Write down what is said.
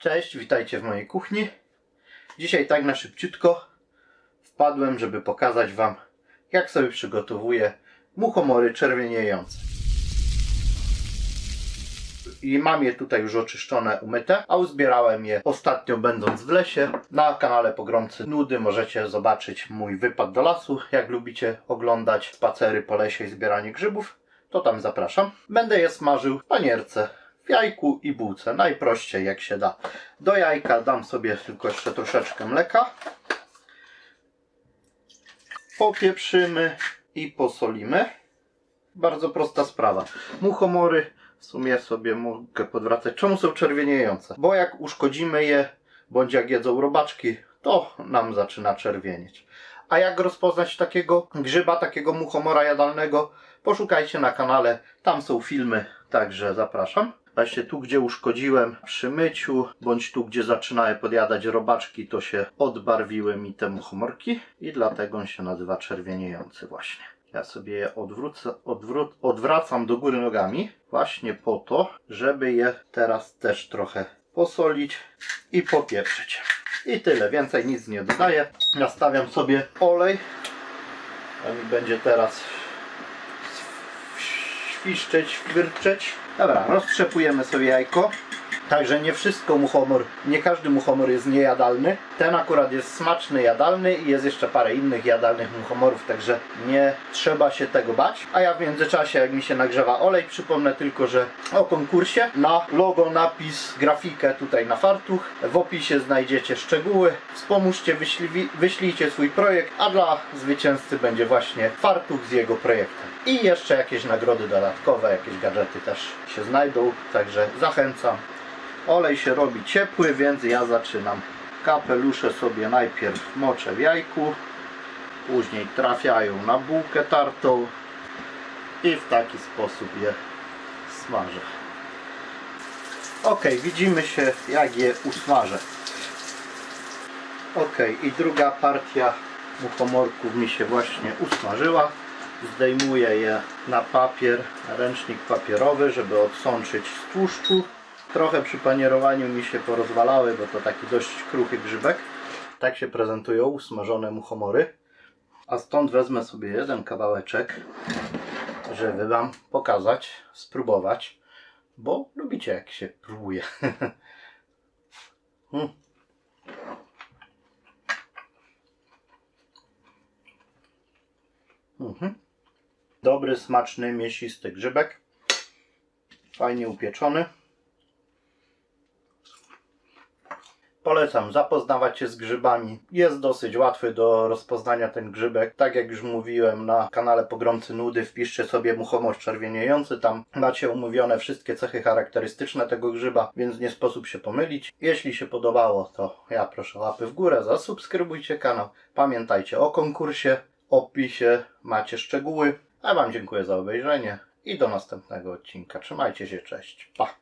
Cześć, witajcie w mojej kuchni. Dzisiaj tak na szybciutko wpadłem, żeby pokazać Wam, jak sobie przygotowuję muchomory czerwieniejące. I mam je tutaj już oczyszczone, umyte, a uzbierałem je ostatnio będąc w lesie. Na kanale Pogromcy Nudy możecie zobaczyć mój wypad do lasu. Jak lubicie oglądać spacery po lesie i zbieranie grzybów, to tam zapraszam. Będę je smażył w panierce, w jajku i bułce, najprościej jak się da. Do jajka dam sobie tylko jeszcze troszeczkę mleka. Popieprzymy i posolimy. Bardzo prosta sprawa. Muchomory w sumie sobie mogę podwracać. Czemu są czerwieniejące? Bo jak uszkodzimy je, bądź jak jedzą robaczki, to nam zaczyna czerwienieć. A jak rozpoznać takiego grzyba, takiego muchomora jadalnego? Poszukajcie na kanale, tam są filmy, także zapraszam. Właśnie tu, gdzie uszkodziłem przy myciu, bądź tu, gdzie zaczynały podjadać robaczki, to się odbarwiły mi te muchomorki i dlatego on się nazywa czerwieniejący właśnie. Ja sobie je odwrócę, odwró- odwracam do góry nogami właśnie po to, żeby je teraz też trochę posolić i popieprzyć. I tyle, więcej nic nie dodaję. Nastawiam sobie olej. Mi będzie teraz świszczeć, wyrczeć. Dobra, roztrzepujemy sobie jajko. Także nie wszystko muchomor, nie każdy muchomor jest niejadalny. Ten akurat jest smaczny, jadalny i jest jeszcze parę innych jadalnych muchomorów, także nie trzeba się tego bać. A ja w międzyczasie, jak mi się nagrzewa olej, przypomnę tylko, że o konkursie na logo, napis, grafikę tutaj na fartuch. W opisie znajdziecie szczegóły. Wspomóżcie, wyśli, wyślijcie swój projekt, a dla zwycięzcy będzie właśnie fartuch z jego projektem. I jeszcze jakieś nagrody dodatkowe, jakieś gadżety też się znajdą, także zachęcam. Olej się robi ciepły, więc ja zaczynam. Kapelusze sobie najpierw moczę w jajku, później trafiają na bułkę tartą i w taki sposób je smażę. Ok, widzimy się jak je usmażę. Ok, i druga partia muchomorków mi się właśnie usmażyła. Zdejmuję je na papier, na ręcznik papierowy, żeby odsączyć z tłuszczu. Trochę przy panierowaniu mi się porozwalały, bo to taki dość kruchy grzybek. Tak się prezentują usmażone muchomory. A stąd wezmę sobie jeden kawałeczek, żeby Wam pokazać, spróbować, bo lubicie jak się próbuje. Hmm. Mhm. Dobry, smaczny, mięsisty grzybek. Fajnie upieczony. Polecam zapoznawać się z grzybami. Jest dosyć łatwy do rozpoznania ten grzybek. Tak jak już mówiłem na kanale Pogromcy Nudy, wpiszcie sobie muchomor czerwieniejący. Tam macie omówione wszystkie cechy charakterystyczne tego grzyba, więc nie sposób się pomylić. Jeśli się podobało, to ja proszę łapy w górę, zasubskrybujcie kanał. Pamiętajcie o konkursie, opisie macie szczegóły. A Wam dziękuję za obejrzenie i do następnego odcinka. Trzymajcie się, cześć. Pa!